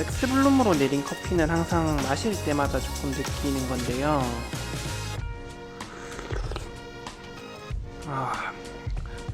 엑스블룸으로 내린 커피는 항상 마실 때마다 조금 느끼는 건데요. 아,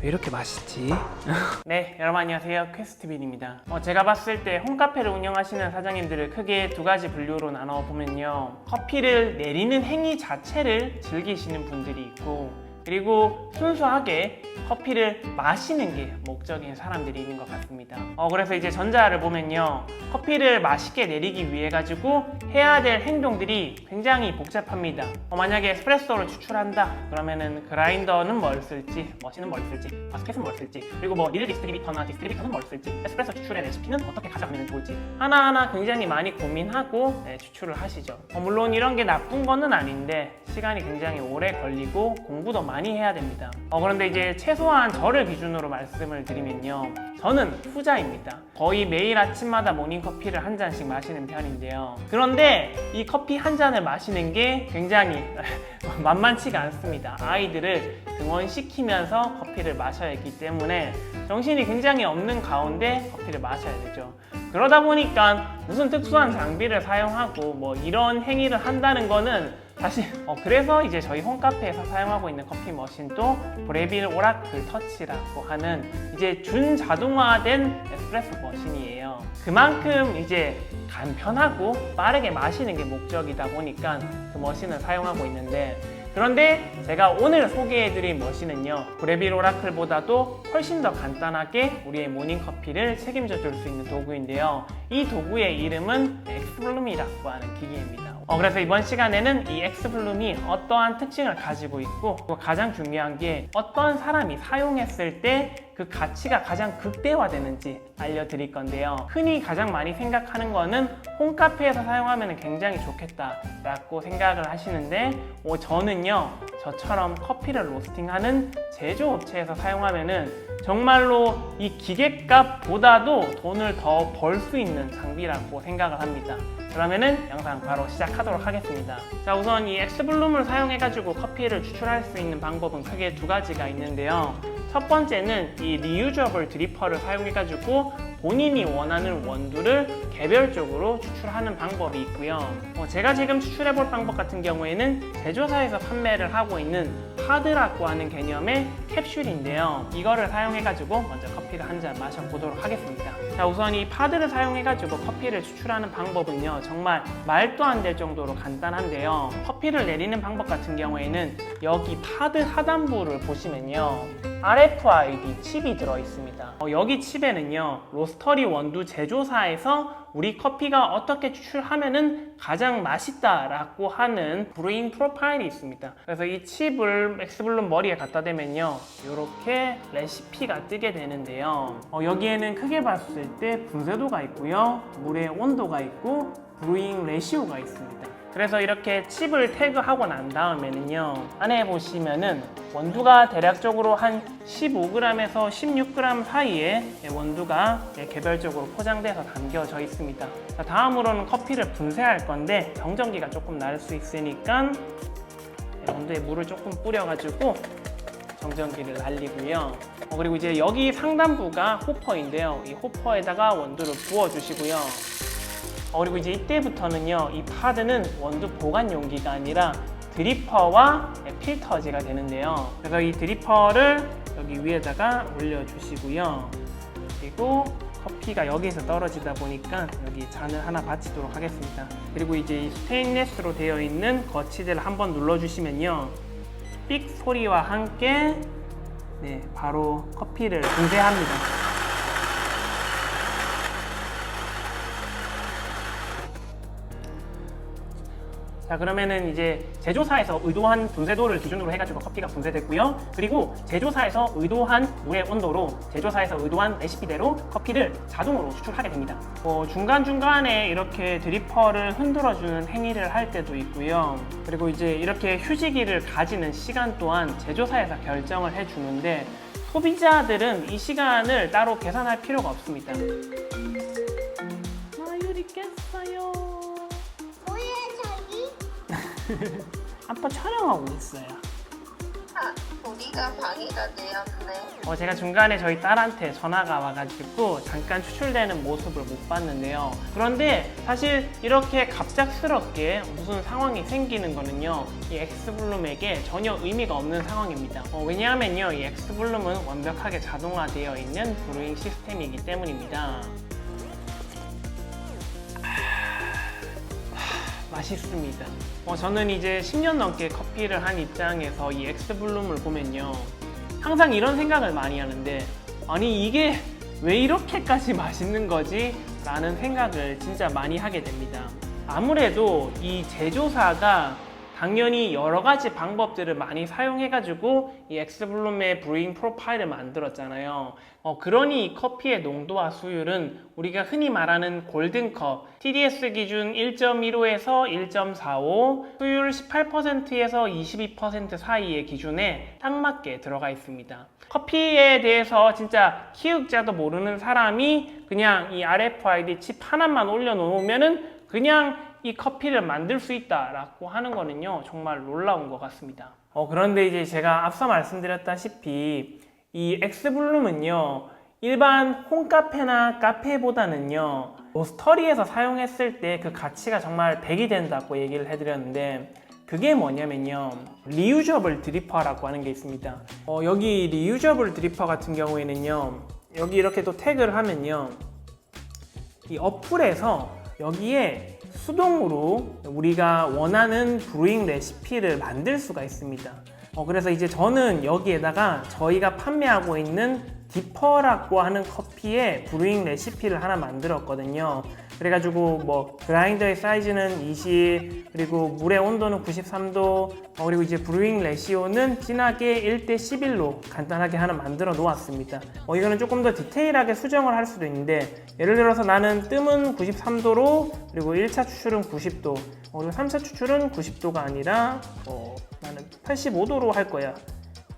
왜 이렇게 맛있지? 네, 여러분 안녕하세요. 퀘스트빈입니다. 어, 제가 봤을 때 홈카페를 운영하시는 사장님들을 크게 두 가지 분류로 나눠 보면요. 커피를 내리는 행위 자체를 즐기시는 분들이 있고, 그리고 순수하게 커피를 마시는 게 목적인 사람들이 있는 것 같습니다. 어, 그래서 이제 전자를 보면요. 커피를 맛있게 내리기 위해 가지고 해야 될 행동들이 굉장히 복잡합니다. 어, 만약에 에스프레소를 추출한다. 그러면은 그라인더는 뭘 쓸지, 머신은 뭘 쓸지, 바스켓은 뭘 쓸지, 그리고 뭐릴 디스트리비터나 디스트리비터는 뭘 쓸지, 에스프레소 추출의 레시피는 어떻게 가져가면 좋을지 하나하나 굉장히 많이 고민하고 네, 추출을 하시죠. 어, 물론 이런 게 나쁜 거는 아닌데 시간이 굉장히 오래 걸리고 공부도 많이 해야 됩니다. 어, 그런데 이제 최소한 저를 기준으로 말씀을 드리면요. 저는 후자입니다. 거의 매일 아침마다 모닝커피를 한 잔씩 마시는 편인데요. 그런데 이 커피 한 잔을 마시는 게 굉장히 만만치가 않습니다. 아이들을 등원시키면서 커피를 마셔야 했기 때문에 정신이 굉장히 없는 가운데 커피를 마셔야 되죠. 그러다 보니까 무슨 특수한 장비를 사용하고 뭐 이런 행위를 한다는 거는 사실 어, 그래서 이제 저희 홈카페에서 사용하고 있는 커피 머신도 브레빌 오라클 터치라고 하는 이제 준 자동화된 에스프레소 머신이에요. 그만큼 이제 간편하고 빠르게 마시는 게 목적이다 보니까 그 머신을 사용하고 있는데 그런데 제가 오늘 소개해드릴 머신은요 브레빌 오라클보다도 훨씬 더 간단하게 우리의 모닝커피를 책임져 줄 수 있는 도구인데요 이 도구의 이름은 엑스블룸이라고 하는 기계입니다 어, 그래서 이번 시간에는 이 엑스블룸이 어떠한 특징을 가지고 있고 또 가장 중요한 게 어떤 사람이 사용했을 때 그 가치가 가장 극대화되는지 알려드릴 건데요. 흔히 가장 많이 생각하는 거는 홈카페에서 사용하면 굉장히 좋겠다라고 생각을 하시는데 어, 저는요 저처럼 커피를 로스팅하는 제조업체에서 사용하면은 정말로 이 기계값보다도 돈을 더 벌 수 있는 장비라고 생각을 합니다. 그러면은 영상 바로 시작하도록 하겠습니다. 자 우선 이 엑스블룸을 사용해가지고 커피를 추출할 수 있는 방법은 크게 두 가지가 있는데요. 첫 번째는 이 리유저블 드리퍼를 사용해가지고 본인이 원하는 원두를 개별적으로 추출하는 방법이 있고요. 어, 제가 지금 추출해 볼 방법 같은 경우에는 제조사에서 판매를 하고 있는 파드라고 하는 개념의 캡슐인데요. 이거를 사용해가지고 먼저 커피를 한 잔 마셔보도록 하겠습니다. 자, 우선 이 파드를 사용해가지고 커피를 추출하는 방법은요. 정말 말도 안 될 정도로 간단한데요. 커피를 내리는 방법 같은 경우에는 여기 파드 하단부를 보시면요. RFID 칩이 들어 있습니다. 어, 여기 칩에는요, 로스터리 원두 제조사에서 우리 커피가 어떻게 추출하면은 가장 맛있다라고 하는 브루잉 프로파일이 있습니다. 그래서 이 칩을 엑스블룸 머리에 갖다 대면요, 이렇게 레시피가 뜨게 되는데요. 어, 여기에는 크게 봤을 때 분쇄도가 있고요, 물의 온도가 있고, 브루잉 레시오가 있습니다. 그래서 이렇게 칩을 태그하고 난 다음에는요 안에 보시면은 원두가 대략적으로 한 15g에서 16g 사이에 원두가 개별적으로 포장돼서 담겨져 있습니다. 자, 다음으로는 커피를 분쇄할 건데 정전기가 조금 날 수 있으니까 원두에 물을 조금 뿌려가지고 정전기를 날리고요. 어, 그리고 이제 여기 상단부가 호퍼인데요. 이 호퍼에다가 원두를 부어주시고요 어, 그리고 이제 이때부터는요, 이 파드는 원두 보관 용기가 아니라 드리퍼와 필터지가 되는데요. 그래서 이 드리퍼를 여기 위에다가 올려주시고요. 그리고 커피가 여기에서 떨어지다 보니까 여기 잔을 하나 받치도록 하겠습니다. 그리고 이제 이 스테인레스로 되어 있는 거치대를 한번 눌러주시면요. 삑 소리와 함께 네, 바로 커피를 분쇄합니다. 자 그러면은 이제 제조사에서 의도한 분쇄도를 기준으로 해가지고 커피가 분쇄됐고요. 그리고 제조사에서 의도한 물의 온도로 제조사에서 의도한 레시피대로 커피를 자동으로 추출하게 됩니다. 뭐 중간 중간에 이렇게 드리퍼를 흔들어주는 행위를 할 때도 있고요. 그리고 이제 이렇게 휴지기를 가지는 시간 또한 제조사에서 결정을 해주는데 소비자들은 이 시간을 따로 계산할 필요가 없습니다. 마유리 깼어요. 저기? 아빠 촬영하고 있어요. 아, 소리가 방해가 되었네. 어, 제가 중간에 저희 딸한테 전화가 와가지고 잠깐 추출되는 모습을 못 봤는데요. 그런데 사실 이렇게 갑작스럽게 무슨 상황이 생기는 거는요, 이 엑스블룸에게 전혀 의미가 없는 상황입니다. 어, 왜냐하면요, 이 엑스블룸은 완벽하게 자동화되어 있는 브루잉 시스템이기 때문입니다. 맛있습니다. 어, 저는 이제 10년 넘게 커피를 한 입장에서 이 엑스블룸을 보면요. 항상 이런 생각을 많이 하는데, 아니, 이게 왜 이렇게까지 맛있는 거지? 라는 생각을 진짜 많이 하게 됩니다. 아무래도 이 제조사가 당연히 여러 가지 방법들을 많이 사용해가지고 이 엑스블룸의 브루잉 프로파일을 만들었잖아요. 어, 그러니 이 커피의 농도와 수율은 우리가 흔히 말하는 골든컵, TDS 기준 1.15에서 1.45, 수율 18%에서 22% 사이의 기준에 딱 맞게 들어가 있습니다. 커피에 대해서 진짜 키읔자도 모르는 사람이 그냥 이 RFID 칩 하나만 올려놓으면은 그냥 이 커피를 만들 수 있다라고 하는 거는요 정말 놀라운 것 같습니다. 어, 그런데 이제 제가 앞서 말씀드렸다시피 이 엑스블룸은요 일반 홈카페나 카페보다는요 로스터리에서 사용했을 때 그 가치가 정말 100이 된다고 얘기를 해드렸는데 그게 뭐냐면요 리유저블 드리퍼라고 하는 게 있습니다 어, 여기 리유저블 드리퍼 같은 경우에는요 여기 이렇게 또 태그를 하면요 이 어플에서 여기에 수동으로 우리가 원하는 브루잉 레시피를 만들 수가 있습니다. 어, 그래서 이제 저는 여기에다가 저희가 판매하고 있는 디퍼라고 하는 커피의 브루잉 레시피를 하나 만들었거든요. 그래가지고 뭐 그라인더의 사이즈는 20 그리고 물의 온도는 93도 어, 그리고 이제 브루잉 레시오는 진하게 1대 11로 간단하게 하나 만들어 놓았습니다. 어, 이거는 조금 더 디테일하게 수정을 할 수도 있는데 예를 들어서 나는 뜸은 93도로 그리고 1차 추출은 90도 어, 그리고 3차 추출은 90도가 아니라 어, 나는 85도로 할 거야.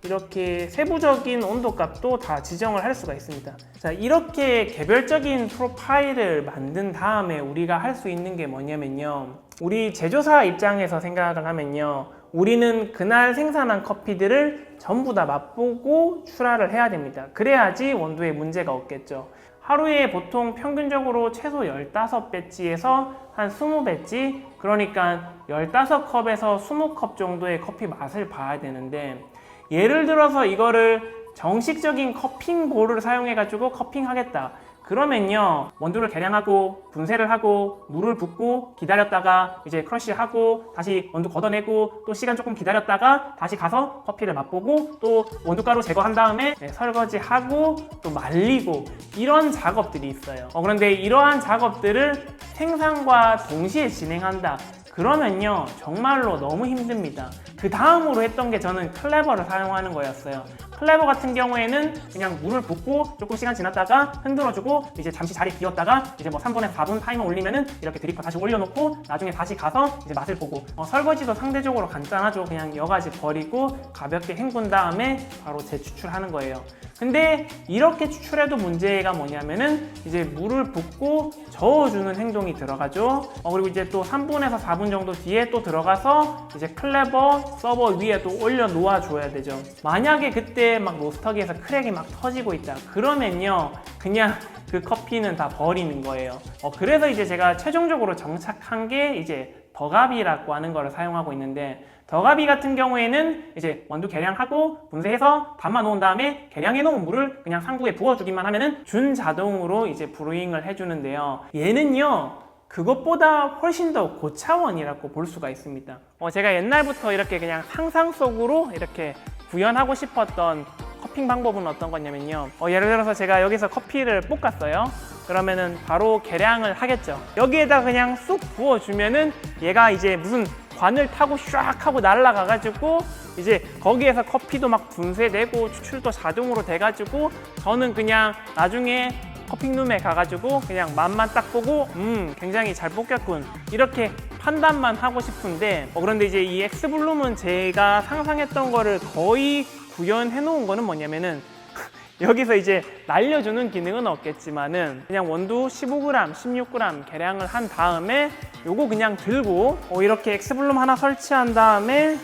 이렇게 세부적인 온도 값도 다 지정을 할 수가 있습니다. 자, 이렇게 개별적인 프로파일을 만든 다음에 우리가 할 수 있는 게 뭐냐면요. 우리 제조사 입장에서 생각을 하면요. 우리는 그날 생산한 커피들을 전부 다 맛보고 출하를 해야 됩니다. 그래야지 원두에 문제가 없겠죠. 하루에 보통 평균적으로 최소 15배지에서 한 20배지, 그러니까 15컵에서 20컵 정도의 커피 맛을 봐야 되는데, 예를 들어서 이거를 정식적인 커핑볼을 사용해 가지고 커핑하겠다. 그러면요, 원두를 계량하고, 분쇄를 하고, 물을 붓고, 기다렸다가, 이제 크러쉬하고, 다시 원두 걷어내고, 또 시간 조금 기다렸다가, 다시 가서 커피를 맛보고, 또 원두가루 제거한 다음에 네, 설거지하고, 또 말리고, 이런 작업들이 있어요. 어, 그런데 이러한 작업들을 생산과 동시에 진행한다. 그러면요 정말로 너무 힘듭니다. 그 다음으로 했던 게 저는 클레버를 사용하는 거였어요 클레버 같은 경우에는 그냥 물을 붓고 조금 시간 지났다가 흔들어주고 이제 잠시 자리 비웠다가 이제 뭐 3분에서 4분 타이머 올리면은 이렇게 드리퍼 다시 올려놓고 나중에 다시 가서 이제 맛을 보고 어, 설거지도 상대적으로 간단하죠 그냥 여가지 버리고 가볍게 헹군 다음에 바로 재추출하는 거예요 근데 이렇게 추출해도 문제가 뭐냐면은 이제 물을 붓고 저어주는 행동이 들어가죠. 어, 그리고 이제 또 3분에서 4분 정도 뒤에 또 들어가서 이제 클레버 서버 위에 또 올려 놓아 줘야 되죠. 만약에 그때 막 로스터기에서 크랙이 막 터지고 있다. 그러면요. 그냥 그 커피는 다 버리는 거예요. 어, 그래서 이제 제가 최종적으로 정착한 게 이제 더가비라고 하는 거를 사용하고 있는데 더가비 같은 경우에는 이제 원두 계량하고 분쇄해서 담아 놓은 다음에 계량해 놓은 물을 그냥 상부에 부어주기만 하면은 준 자동으로 이제 브루잉을 해주는데요. 얘는요. 그것보다 훨씬 더 고차원이라고 볼 수가 있습니다. 어, 제가 옛날부터 이렇게 그냥 상상 속으로 이렇게 구현하고 싶었던 커핑 방법은 어떤 거냐면요. 어, 예를 들어서 제가 여기서 커피를 볶았어요. 그러면은 바로 계량을 하겠죠. 여기에다 그냥 쑥 부어주면은 얘가 이제 무슨 관을 타고 샥 하고 날아가가지고 이제 거기에서 커피도 막 분쇄되고 추출도 자동으로 돼가지고 저는 그냥 나중에 커핑룸에 가가지고 그냥 맛만 딱 보고 음 굉장히 잘 볶였군 이렇게 판단만 하고 싶은데 어, 그런데 이제 이 엑스블룸은 제가 상상했던 거를 거의 구현해 놓은 거는 뭐냐면은 여기서 이제 날려주는 기능은 없겠지만은 그냥 원두 15g, 16g 계량을 한 다음에 요거 그냥 들고 어, 이렇게 엑스블룸 하나 설치한 다음에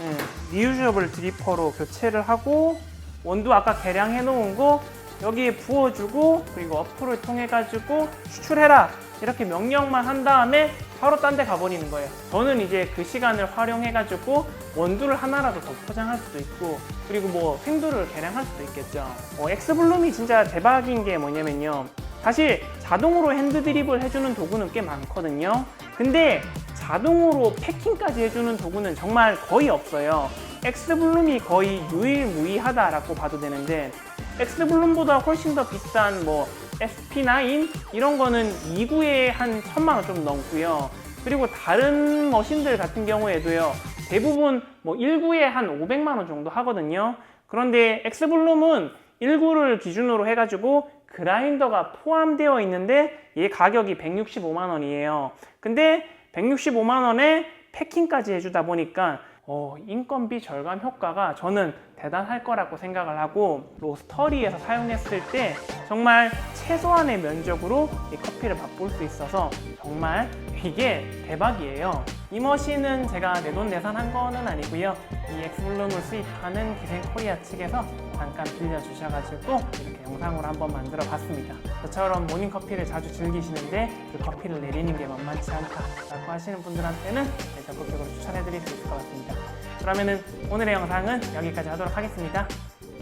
음, 리유저블 드리퍼로 교체를 하고 원두 아까 계량해 놓은 거 여기에 부어주고 그리고 어플을 통해 가지고 추출해라. 이렇게 명령만 한 다음에 바로 딴 데 가버리는 거예요. 저는 이제 그 시간을 활용해 가지고 원두를 하나라도 더 포장할 수도 있고 그리고 뭐 생두를 계량할 수도 있겠죠. 어, 엑스블룸이 진짜 대박인 게 뭐냐면요. 사실 자동으로 핸드 드립을 해주는 도구는 꽤 많거든요. 근데 자동으로 패킹까지 해주는 도구는 정말 거의 없어요. 엑스블룸이 거의 유일무이하다라고 봐도 되는데 엑스블룸보다 훨씬 더 비싼 뭐 SP9 이런 거는 2구에 한 천만 원 좀 넘고요. 그리고 다른 머신들 같은 경우에도요. 대부분 뭐 1구에 한 500만 원 정도 하거든요. 그런데 엑스블룸은 1구를 기준으로 해가지고 그라인더가 포함되어 있는데 얘 가격이 165만 원이에요. 근데 165만 원에 패킹까지 해주다 보니까 어, 인건비 절감 효과가 저는 대단할 거라고 생각을 하고 로스터리에서 사용했을 때 정말 최소한의 면적으로 이 커피를 맛볼 수 있어서 정말 이게 대박이에요. 이 머신은 제가 내돈내산한 거는 아니고요. 이 엑스블룸을 수입하는 기생코리아 측에서 잠깐 빌려주셔가지고 이렇게 영상으로 한번 만들어 봤습니다. 저처럼 모닝커피를 자주 즐기시는데 그 커피를 내리는 게 만만치 않다라고 하시는 분들한테는 네, 적극적으로 추천해드릴 수 있을 것 같습니다. 그러면은 오늘의 영상은 여기까지 하도록 하겠습니다.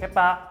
개빠!